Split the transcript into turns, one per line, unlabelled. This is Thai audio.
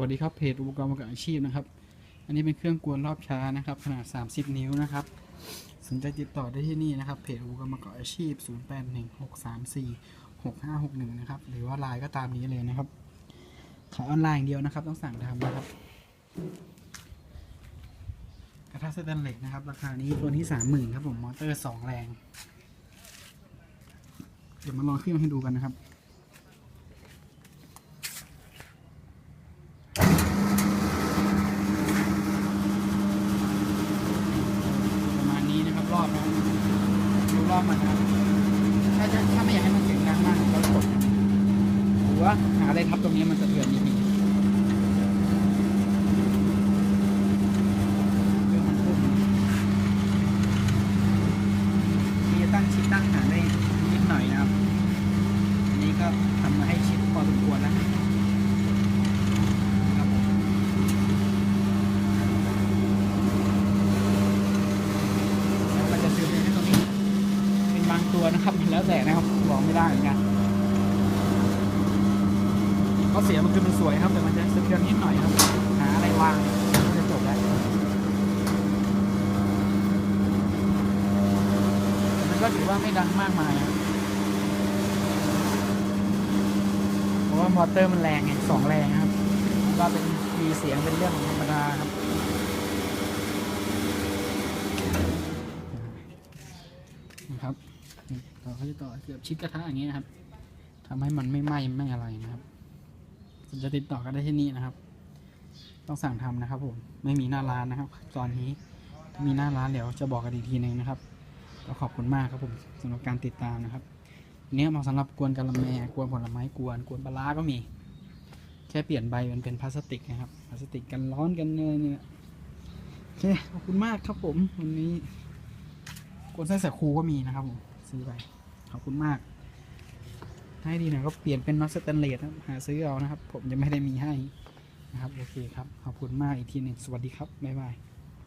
วัสดีครับเพจอุปกรณ์ประกอบอาชีพนะครับ อันนี้เป็นเครื่องกวนรอบช้านะครับ ขนาด 30 นิ้วนะครับ สนใจติดต่อได้ที่นี่นะครับเพจอุปกรณ์ประกอบอาชีพ 0816346561 นะครับ หรือว่าไลน์ก็ตามนี้เลยนะครับขายออนไลน์อย่างเดียวนะครับ ต้องสั่งทำนะครับ กระทะสแตนเลสนะครับ ราคานี้ตัวที่30,000 ครับผมมอเตอร์ 2 แรง เดี๋ยวมาลองเครื่องให้ดูกันนะครับ ประมาณนี้นะค รับรอบนะดูรอบมันนะถ้าถ้าไม่อยากให้มันเสียงดังมากก็กดหรือว่าหาอะไรทับตรงนี้มันสะเทือนนิดนึงเครื่องมันพุ่งมีจะตั้งชิดตั้งหาได้นิดหน่อยนะครับ อันนี้ก็ทำมาให้ชิดพอสมควรแล้วนะครับผม แล้วมันจะซึมในตรงนี้ เป็นบางตัว นะครับแล้วแต่นะครับบอกไม่ได้เหมือนกันข้อเสียมันคือมันสวยครับแต่มันจะสะเทือนนิดหน่อยครับ หาอะไรวางก็จะจบแล้วมันก็ถือว่าไม่ดังมากมายครับเพราะว่ามอเตอร์มันแรงไงสองแรงครับ ก็เป็นมีเสียงเป็นเรื่องธรรมด นะครับเราก็จะต่อเกือบชิดกระทะอย่างเงี้ยครับทำให้มันไม่ไหม้ไม่อะไรนะครับจะติดต่อกันได้ที่นี่นะครับ ต้องสั่งทำนะครับ ผมไม่มีหน้าร้านนะครับ ตอนนี้ถ้ามีหน้าร้านเดี๋ยวจะบอกกันอีกทีหนึงนะครับก็ขอบคุณมากครับผมสำหรับการติดตามนะครับอันนี้เหมาะสำหรับกวนกะละแมกวนผลไม้กวนกวนปลาร้าก็มี แค่เปลี่ยนใบมันเป็นพลาสติกนะครับพลาสติกกันร้อนกันเนยเนี่ยโอเคขอบคุณมากครับผมวันนี้ คนไส้สาคูก็มีนะครับผมซื้อไปขอบคุณมากให้ดีหน่อยก็เปลี่ยนเป็นน็อตสแตนเลสหาซื้อเอานะครับ ผมจะไม่ได้มีให้นะครับโอเคครับขอบคุณมากอีกทีหนึ่งสวัสดีครับบ๊ายบาย